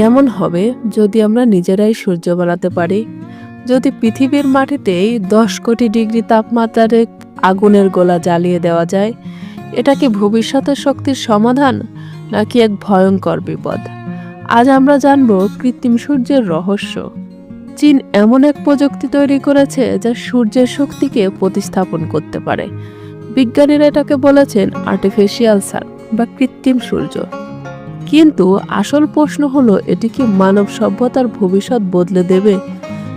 কেমন হবে যদি আমরা নিজেরাই সূর্য বানাতে পারি? যদি পৃথিবীর মাটিতেই দশ কোটি ডিগ্রি তাপমাত্রার আগুনের গোলা জ্বালিয়ে দেওয়া যায়, এটা কি ভবিষ্যতের শক্তির সমাধান, নাকি এক ভয়ঙ্কর বিপদ? আজ আমরা জানব কৃত্রিম সূর্যের রহস্য। চীন এমন এক প্রযুক্তি তৈরি করেছে যা সূর্যের শক্তিকে প্রতিস্থাপন করতে পারে। বিজ্ঞানীরা এটাকে বলেছেন আর্টিফিশিয়াল সান বা কৃত্রিম সূর্য। কিন্তু আসল প্রশ্ন হলো, এটি কি মানব সভ্যতার ভবিষ্যৎ বদলে দেবে,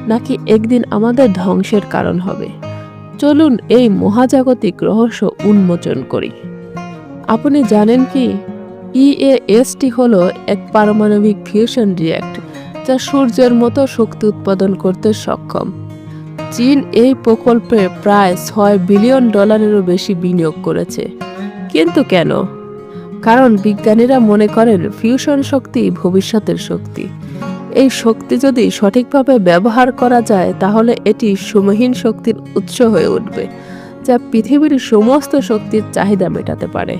নাকি একদিন আমাদের ধ্বংসের কারণ হবে? চলুন এই মহাজাগতিক রহস্য উন্মোচন করি। আপনি জানেন কি? ইএএসটি হলো এক পারমাণবিক ফিউশন রিয়্যাক্ট যা সূর্যের মতো শক্তি উৎপাদন করতে সক্ষম। চীন এই প্রকল্পে প্রায় ছয় বিলিয়ন ডলারেরও বেশি বিনিয়োগ করেছে। কিন্তু কেন? কারণ বিজ্ঞানীরা মনে করেন ফিউশন শক্তি ভবিষ্যতের শক্তি। এই শক্তি যদি সঠিকভাবে ব্যবহার করা যায়, তাহলে এটি সুমহীন শক্তির উৎস হয়ে উঠবে, যা পৃথিবীর সমস্ত শক্তির চাহিদা মেটাতে পারে।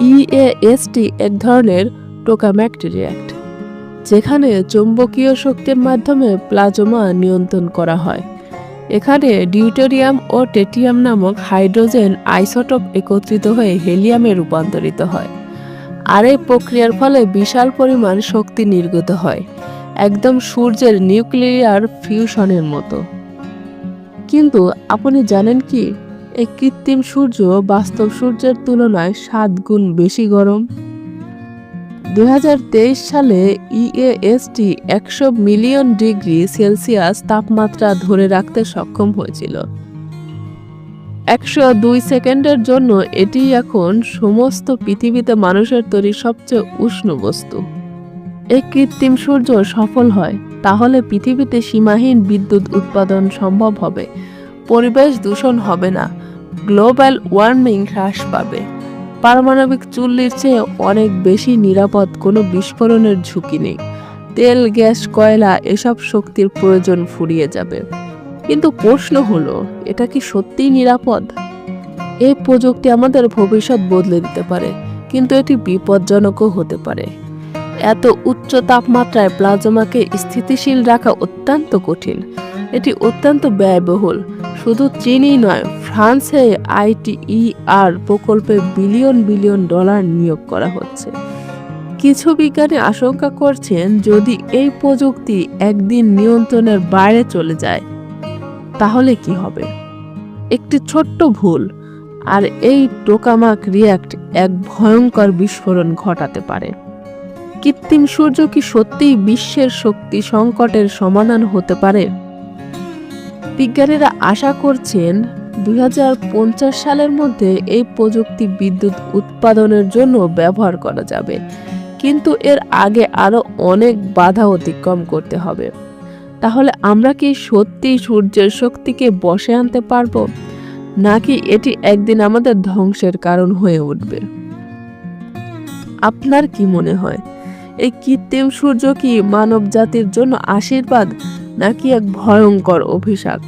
ইএএসটি এক ধরনের টোকাম্যাক্ট রিয়্যাক্ট যেখানে চৌম্বকীয় শক্তির মাধ্যমে প্লাজমা নিয়ন্ত্রণ করা হয়। এখানে ডিউটেরিয়াম ও টেটিয়াম নামক হাইড্রোজেন আইসোটোপ একত্রিত হয়ে হেলিয়ামে রূপান্তরিত হয়। আর এই প্রক্রিয়ার ফলে বিশাল পরিমাণ শক্তি নির্গত হয়, একদম সূর্যের নিউক্লিয়ার ফিউশনের মতো। কিন্তু আপনি জানেন কি? এই কৃত্রিম সূর্য বাস্তব সূর্যের তুলনায় সাত গুণ বেশি গরম। দু হাজার তেইশ সালে ইএএসটি একশো মিলিয়ন ডিগ্রি সেলসিয়াস তাপমাত্রা ধরে রাখতে সক্ষম হয়েছিল। একশো দুই সেকেন্ডের জন্য এটি এখন সমস্ত পৃথিবীতে মানুষের তৈরি সবচেয়ে উষ্ণ বস্তু। এই কৃত্রিম সূর্য সফল হয়, তাহলে পৃথিবীতে সীমাহীন বিদ্যুৎ উৎপাদন সম্ভব হবে, পরিবেশ দূষণ হবে না, গ্লোবাল ওয়ার্মিং হ্রাস পাবে। পারমাণবিক চুল্লির চেয়ে অনেক বেশি নিরাপদ কোনো বিস্ফোরণের ঝুঁকি নেই। তেল, গ্যাস, কয়লা এসব শক্তির প্রয়োজন ফুরিয়ে যাবে। কিন্তু প্রশ্ন হলো, এটা কি সত্যিই নিরাপদ? এই প্রযুক্তি আমাদের ভবিষ্যৎ বদলে দিতে পারে, কিন্তু এটি বিপজ্জনকও হতে পারে। এত উচ্চ তাপমাত্রায় প্লাজমাকে স্থিতিশীল রাখা অত্যন্ত কঠিন। এটি অত্যন্ত ব্যয়বহুল, শুধু চীনই নয় ফ্রান্সে আইটিইআর প্রকল্পে বিলিয়ন বিলিয়ন ডলার নিয়োগ করা হচ্ছে। কিছু বিজ্ঞানী আশঙ্কা করছেন, যদি এই প্রযুক্তি একদিন নিয়ন্ত্রণের বাইরে চলে যায়, তাহলে কি হবে? একটি ছোট্ট ভুল, আর এই টোকামাক রিয়্যাক্ট এক ভয়ঙ্কর বিস্ফোরণ ঘটাতে পারে। কৃত্রিম সূর্য কি সত্যিই বিশ্বের শক্তি সংকটের সমাধান হতে পারে? বিজ্ঞানীরা আশা করছেন দুই হাজার পঞ্চাশ সালের মধ্যে এই প্রযুক্তি বিদ্যুৎ উৎপাদনের জন্য ব্যবহার করা যাবে। কিন্তু এর আগে আরও অনেক বাধা অতিক্রম করতে হবে। তাহলে আমরা কি সত্যি সূর্যের শক্তিকে বসে আনতে পারব? নাকি এটি একদিন আমাদের ধ্বংসের কারণ হয়ে উঠবে? আপনার কি মনে হয়? এই কৃত্রিম সূর্য কি মানব জাতির জন্য আশীর্বাদ, নাকি এক ভয়ঙ্কর অভিশাপ?